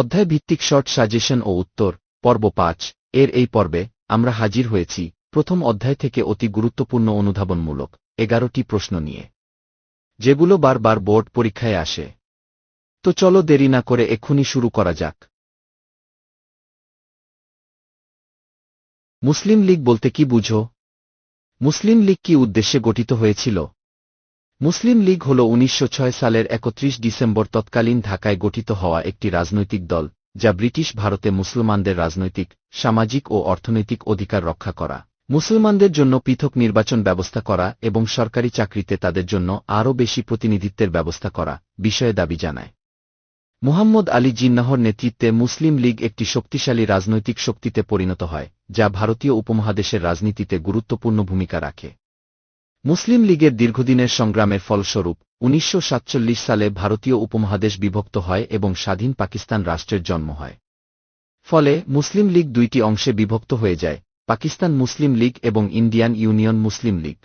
অধ্যায় ভিত্তিক short suggestion ও উত্তর, পর্ব পাঁচ, এর এই পর্বে আমরা হাজির হয়েছি প্রথম অধ্যায় থেকে অতি গুরুত্বপূর্ণ অনুধাবনমূলক এগারোটি প্রশ্ন নিয়ে, যেগুলো বারবার বোর্ড পরীক্ষায় আসে। তো চলো দেরি না করে এক্ষুনি শুরু করা যাক। মুসলিম লীগ বলতে কি বুঝো? মুসলিম লীগ কি উদ্দেশ্যে গঠিত হয়েছিল? মুসলিম লীগ হল উনিশশো ছয় সালের একত্রিশ ডিসেম্বর তৎকালীন ঢাকায় গঠিত হওয়া একটি রাজনৈতিক দল, যা ব্রিটিশ ভারতে মুসলমানদের রাজনৈতিক, সামাজিক ও অর্থনৈতিক অধিকার রক্ষা করা। মুসলমানদের জন্য পৃথক নির্বাচন ব্যবস্থা করা এবং সরকারি চাকরিতে তাদের জন্য আরও বেশি প্রতিনিধিত্বের ব্যবস্থা করা, বিষয়ে দাবি জানায়। মুহাম্মদ আলী জিন্নাহর নেতৃত্বে মুসলিম লীগ একটি শক্তিশালী রাজনৈতিক শক্তিতে পরিণত হয়, যা ভারতীয় উপমহাদেশের রাজনীতিতে গুরুত্বপূর্ণ ভূমিকা রাখে। মুসলিম লীগের দীর্ঘদিনের সংগ্রামের ফলস্বরূপ, উনিশশো সাতচল্লিশ সালে ভারতীয় উপমহাদেশ বিভক্ত হয় এবং স্বাধীন পাকিস্তান রাষ্ট্রের জন্ম হয়। ফলে মুসলিম লীগ দুইটি অংশে বিভক্ত হয়ে যায়, পাকিস্তান মুসলিম লীগ এবং ইন্ডিয়ান ইউনিয়ন মুসলিম লীগ।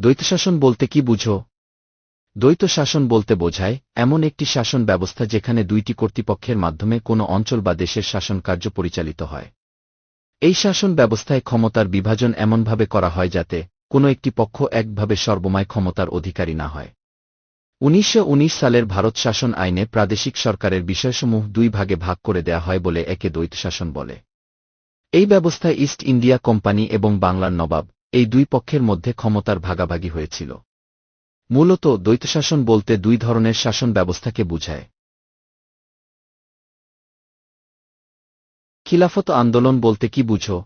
দ্বৈতশাসন বলতে কি বুঝো? দ্বৈত শাসন বলতে বোঝায়, এমন একটি শাসন ব্যবস্থা যেখানে দুইটি কর্তৃপক্ষের মাধ্যমে কোনো অঞ্চল বা দেশের শাসনকার্য পরিচালিত হয়। এই শাসন ব্যবস্থায় ক্ষমতার বিভাজন এমনভাবে করা হয় যাতে কোনো একটি পক্ষ একভাবে সর্বময় ক্ষমতার অধিকারী না হয়। উনিশশো উনিশ সালের ভারত শাসন আইনে প্রাদেশিক সরকারের বিষয়সমূহ দুই ভাগে ভাগ করে দেয়া হয় বলে একে দ্বৈত শাসন বলে। এই ব্যবস্থায় ইস্ট ইন্ডিয়া কোম্পানি এবং বাংলার নবাব এই দুই পক্ষের মধ্যে ক্ষমতার ভাগাভাগি হয়েছিল। মূলত দ্বৈতশাসন বলতে দুই ধরনের শাসন ব্যবস্থাকে বুঝায়। খিলাফত আন্দোলন বলতে কি বুঝো?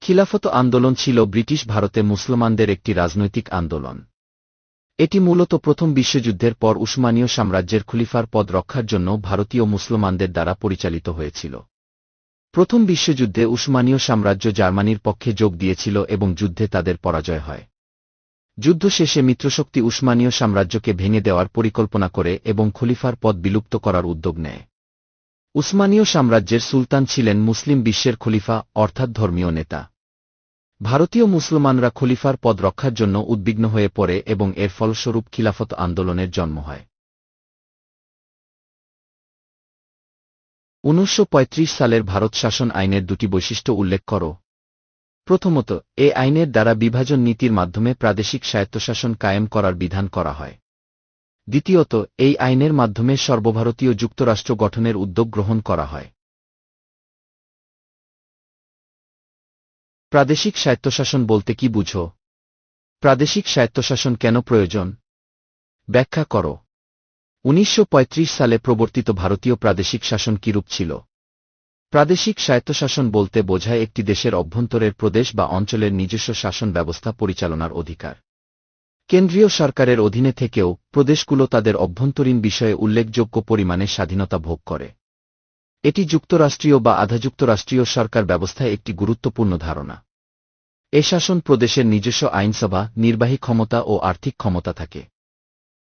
খিলাফত আন্দোলন ছিল ব্রিটিশ ভারতে মুসলমানদের একটি রাজনৈতিক আন্দোলন। এটি মূলত প্রথম বিশ্বযুদ্ধের পর উসমানীয় সাম্রাজ্যের খলিফার পদ রক্ষার জন্য ভারতীয় মুসলমানদের দ্বারা পরিচালিত হয়েছিল। প্রথম বিশ্বযুদ্ধে উসমানীয় সাম্রাজ্য জার্মানির পক্ষে যোগ দিয়েছিল এবং যুদ্ধে তাদের পরাজয় হয়। যুদ্ধ শেষে মিত্রশক্তি উসমানীয় সাম্রাজ্যকে ভেঙে দেওয়ার পরিকল্পনা করে এবং খলিফার পদ বিলুপ্ত করার উদ্যোগ নেয়। উসমানীয় সাম্রাজ্যের সুলতান ছিলেন মুসলিম বিশ্বের খলিফা, অর্থাৎ ধর্মীয় নেতা। ভারতীয় মুসলমানরা খলিফার পদ রক্ষার জন্য উদ্বিগ্ন হয়ে পড়ে এবং এর ফলস্বরূপ খিলাফত আন্দোলনের জন্ম হয়। উনিশশো পঁয়ত্রিশ সালের ভারত শাসন আইনের দুটি বৈশিষ্ট্য উল্লেখ করো। প্রথমত, এ আইনের দ্বারা বিভাজন নীতির মাধ্যমে প্রাদেশিক স্বায়ত্তশাসন কায়েম করার বিধান করা হয়। দ্বিতীয়ত, এই আইনের মাধ্যমে সর্বভারতীয় যুক্তরাষ্ট্র গঠনের উদ্যোগ গ্রহণ করা হয়। প্রাদেশিক স্বায়ত্তশাসন বলতে কি বুঝো? প্রাদেশিক স্বায়ত্তশাসন কেন প্রয়োজন? ব্যাখ্যা কর। উনিশশো সালে প্রবর্তিত ভারতীয় প্রাদেশিক শাসন কিরূপ ছিল? প্রাদেশিক স্বায়ত্তশাসন বলতে বোঝায় একটি দেশের অভ্যন্তরের প্রদেশ বা অঞ্চলের নিজস্ব শাসন ব্যবস্থা পরিচালনার অধিকার। কেন্দ্রীয় সরকারের অধীনে থেকেও প্রদেশগুলো তাদের অভ্যন্তরীণ বিষয়ে উল্লেখযোগ্য পরিমাণে স্বাধীনতা ভোগ করে। এটি যুক্তরাষ্ট্রীয় বা আধাযুক্তরাষ্ট্রীয় সরকার ব্যবস্থায় একটি গুরুত্বপূর্ণ ধারণা। এ শাসন প্রদেশের নিজস্ব আইনসভা, নির্বাহী ক্ষমতা ও আর্থিক ক্ষমতা থাকে।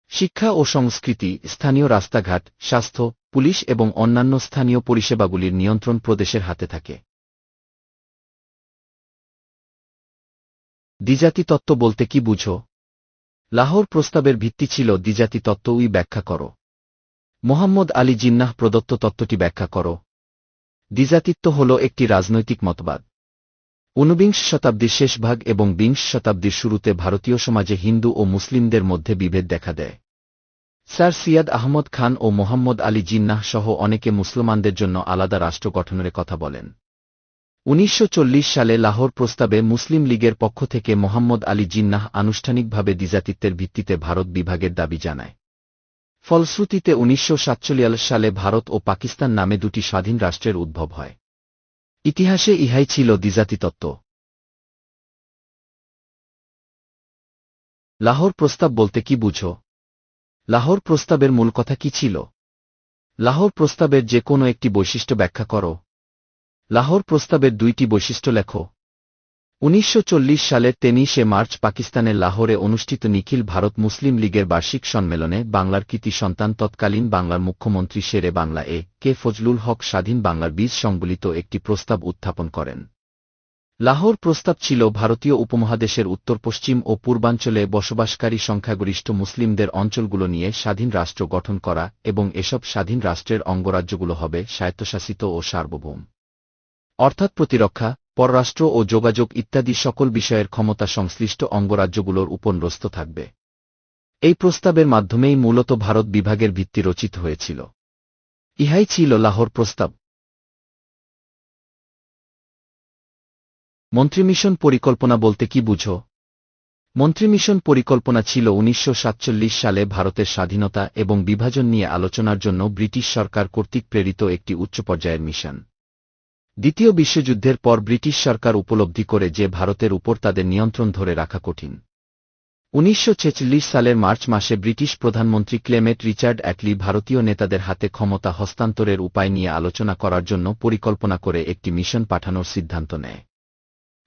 শিক্ষা ও সংস্কৃতি, স্থানীয় রাস্তাঘাট, স্বাস্থ্য, পুলিশ এবং অন্যান্য স্থানীয় পরিষেবাগুলির নিয়ন্ত্রণ প্রদেশের হাতে থাকে। দ্বিজাতি তত্ত্ব বলতে কি বুঝো? লাহোর প্রস্তাবের ভিত্তি ছিল দ্বিজাতি তত্ত্বই ব্যাখ্যা করো। মোহাম্মদ আলী জিন্নাহ প্রদত্ত তত্ত্বটি ব্যাখ্যা করো। দ্বিজাতিত্ব হল একটি রাজনৈতিক মতবাদ। ঊনবিংশ শতাব্দীর শেষভাগ এবং বিংশ শতাব্দীর শুরুতে ভারতীয় সমাজে হিন্দু ও মুসলিমদের মধ্যে বিভেদ দেখা দেয়। স্যার সিয়াদ আহমদ খান ও মোহাম্মদ আলী জিন্নাহ সহ অনেকে মুসলমানদের জন্য আলাদা রাষ্ট্র গঠনের কথা বলেন। উনিশশো চল্লিশ সালে লাহোর প্রস্তাবে মুসলিম লীগের পক্ষ থেকে মোহাম্মদ আলী জিন্নাহ আনুষ্ঠানিকভাবে দ্বিজাতিত্বের ভিত্তিতে ভারত বিভাগের দাবি জানায়। ফলশ্রুতিতে উনিশশো সাতচল্লিশ সালে ভারত ও পাকিস্তান নামে দুটি স্বাধীন রাষ্ট্রের উদ্ভব হয়। ইতিহাসে ইহাই ছিল দ্বিজাতিতত্ত্ব। লাহোর প্রস্তাব বলতে কি বুঝো? লাহোর প্রস্তাবের মূল কথা কি ছিল? লাহোর প্রস্তাবের যে কোনো একটি বৈশিষ্ট্য ব্যাখ্যা করো। লাহোর প্রস্তাবের দুইটি বৈশিষ্ট্য লেখ। উনিশশো সালের তেইশে মার্চ পাকিস্তানের লাহোরে অনুষ্ঠিত নিখিল ভারত মুসলিম লীগের বার্ষিক সম্মেলনে বাংলার কৃতি সন্তান তৎকালীন বাংলার মুখ্যমন্ত্রী শেরে বাংলা এ কে ফজলুল হক স্বাধীন বাংলার বীজ সংবলিত একটি প্রস্তাব উত্থাপন করেন। লাহোর প্রস্তাব ছিল ভারতীয় উপমহাদেশের উত্তর, পশ্চিম ও পূর্বাঞ্চলে বসবাসকারী সংখ্যাগরিষ্ঠ মুসলিমদের অঞ্চলগুলো নিয়ে স্বাধীন রাষ্ট্র গঠন করা এবং এসব স্বাধীন রাষ্ট্রের অঙ্গরাজ্যগুলো হবে স্বায়ত্তশাসিত ও সার্বভৌম। অর্থাৎ প্রতিরক্ষা, পররাষ্ট্র ও যোগাযোগ ইত্যাদি সকল বিষয়ের ক্ষমতা সংশ্লিষ্ট অঙ্গরাজ্যগুলোর উপর ন্যস্ত থাকবে। এই প্রস্তাবের মাধ্যমেই মূলত ভারত বিভাগের ভিত্তি রচিত হয়েছিল। ইহাই ছিল লাহোর প্রস্তাব। মন্ত্রিমিশন পরিকল্পনা বলতে কি বুঝো? মন্ত্রিমিশন পরিকল্পনা ছিল উনিশশো সাতচল্লিশ সালে ভারতের স্বাধীনতা এবং বিভাজন নিয়ে আলোচনার জন্য ব্রিটিশ সরকার কর্তৃক প্রেরিত একটি উচ্চ পর্যায়ের মিশন। দ্বিতীয় বিশ্বযুদ্ধের পর ব্রিটিশ সরকার উপলব্ধি করে যে ভারতের উপর তাদের নিয়ন্ত্রণ ধরে রাখা কঠিন। উনিশশো ছেচল্লিশ সালের মার্চ মাসে ব্রিটিশ প্রধানমন্ত্রী ক্লেমেট রিচার্ড অ্যাটলি ভারতীয় নেতাদের হাতে ক্ষমতা হস্তান্তরের উপায় নিয়ে আলোচনা করার জন্য পরিকল্পনা করে একটি মিশন পাঠানোর সিদ্ধান্ত নেয়।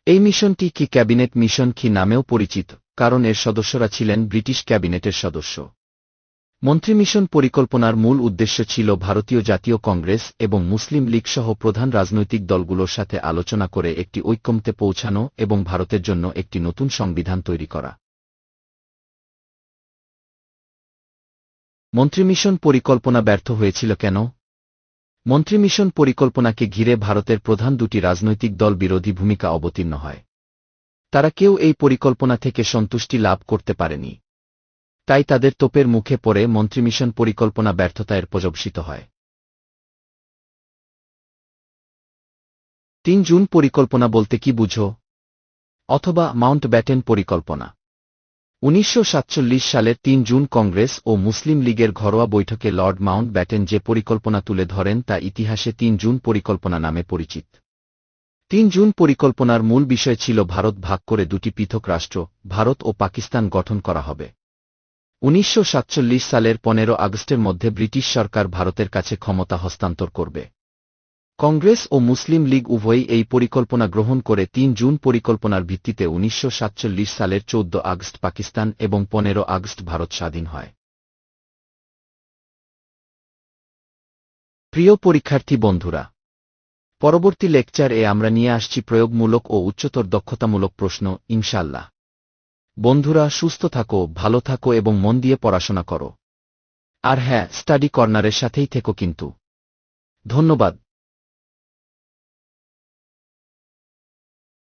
এই মিশনটি কি ক্যাবিনেট মিশন কি নামেও পরিচিত, কারণ এর সদস্যরা ছিলেন ব্রিটিশ ক্যাবিনেটের সদস্য। মন্ত্রিমিশন পরিকল্পনার মূল উদ্দেশ্য ছিল ভারতীয় জাতীয় কংগ্রেস এবং মুসলিম লীগ সহ প্রধান রাজনৈতিক দলগুলোর সাথে আলোচনা করে একটি ঐক্যমতে পৌঁছানো এবং ভারতের জন্য একটি নতুন সংবিধান তৈরি করা। মন্ত্রিমিশন পরিকল্পনা ব্যর্থ হয়েছিল কেন? মন্ত্রিমিশন পরিকল্পনাকে ঘিরে ভারতের প্রধান দুটি রাজনৈতিক দল বিরোধী ভূমিকা অবতীর্ণ হয়। তারা কেউ এই পরিকল্পনা থেকে সন্তুষ্টি লাভ করতে পারেনি। তাই তাদের তোপের মুখে পড়ে মন্ত্রিমিশন পরিকল্পনা ব্যর্থতায় পর্যবসিত হয়। তিন জুন পরিকল্পনা বলতে কি বুঝো? অথবা মাউন্ট ব্যাটেন পরিকল্পনা। উনিশশো সালের তিন জুন কংগ্রেস ও মুসলিম লীগের ঘরোয়া বৈঠকে লর্ড মাউন্ট ব্যাটেন যে পরিকল্পনা তুলে ধরেন তা ইতিহাসে তিন জুন পরিকল্পনা নামে পরিচিত। তিন জুন পরিকল্পনার মূল বিষয় ছিল ভারত ভাগ করে দুটি পৃথক রাষ্ট্র, ভারত ও পাকিস্তান গঠন করা হবে। উনিশশো সাতচল্লিশ সালের পনেরো আগস্টের মধ্যে ব্রিটিশ সরকার ভারতের কাছে ক্ষমতা হস্তান্তর করবে। কংগ্রেস ও মুসলিম লীগ উভয়ই এই পরিকল্পনা গ্রহণ করে তিন জুন পরিকল্পনার ভিত্তিতে উনিশশো সাতচল্লিশ সালের চৌদ্দ আগস্ট পাকিস্তান এবং পনেরো আগস্ট ভারত স্বাধীন হয়। প্রিয় পরীক্ষার্থী বন্ধুরা, পরবর্তী লেকচার এ আমরা নিয়ে আসছি প্রয়োগমূলক ও উচ্চতর দক্ষতামূলক প্রশ্ন ইনশাল্লাহ বন্ধুরা, সুস্থ থাকো, ভালো থাকো এবং মন দিয়ে পড়াশোনা করো। আর হ্যাঁ স্টাডি কর্নারের সাথেই থেকো কিন্তু। ধন্যবাদ।